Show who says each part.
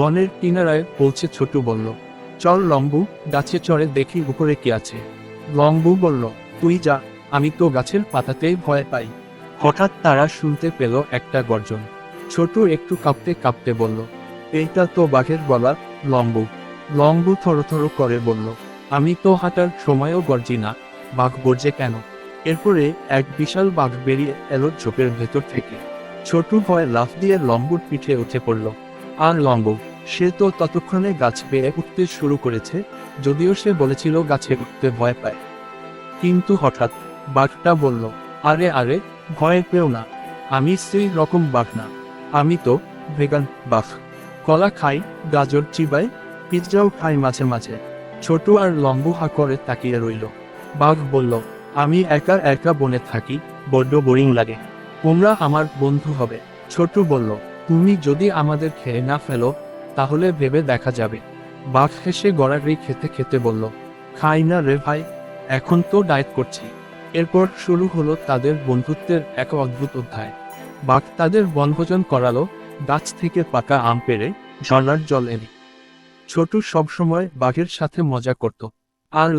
Speaker 1: বনের কিনারায় পৌঁছে ছোটু বলল, চল লম্বু, গাছে চড়ে দেখি উপরে কি আছে। লম্বু বলল, তুই যা, আমি তো গাছের পাতাতেই ভয় পাই। হঠাৎ তারা শুনতে পেল একটা গর্জন। ছোটু একটু কাঁপতে কাঁপতে বলল, এইটা তো বাঘের গলা, লম্বু। লম্বু থরথর করে বলল, আমি তো হাঁটার সময়ও গর্জি না, বাঘ গর্জে কেন? এরপরে এক বিশাল বাঘ বেরিয়ে এলো ঝোপের ভেতর থেকে। ছোটু ভয় লাফ দিয়ে লম্বুর পিঠে উঠে পড়ল, আর লম্বু সে তো ততক্ষণে গাছ বেয়ে উঠতে শুরু করেছে, যদিও সে বলেছিল গাছে উঠতে ভয় পায়। কিন্তু হঠাৎ বাঘটা বলল, আরে আরে, ভয় পেও না, আমি সেই রকম বাঘ না, আমি তো ভেগান বাঘ। কলা খাই, গাজর চিবাই পিৎজাও খাই মাঝে মাঝে। ছোট আর লম্বু হা করে তাকিয়ে রইল। বাঘ বলল, আমি একা একা বনে থাকি, বড্ড বোরিং লাগে। তোমরা আমার বন্ধু হবে। ছোট বলল, তুমি যদি আমাদের খেয়ে না ফেলো তাহলে ভেবে দেখা যাবে। বাঘ হেসে গড়াগড়ি খেতে খেতে বলল, খাই না রে ভাই, এখন তো ডায়েট করছি। এরপর শুরু হলো তাদের বন্ধুত্বের এক অদ্ভুত অধ্যায়। বাঘ তাদের বনভোজন করালো, গাছ থেকে পাকা আম পেড়ে ঝর্ণার জল এনে। ছোট সবসময় বাঘের সাথে মজা করত। আর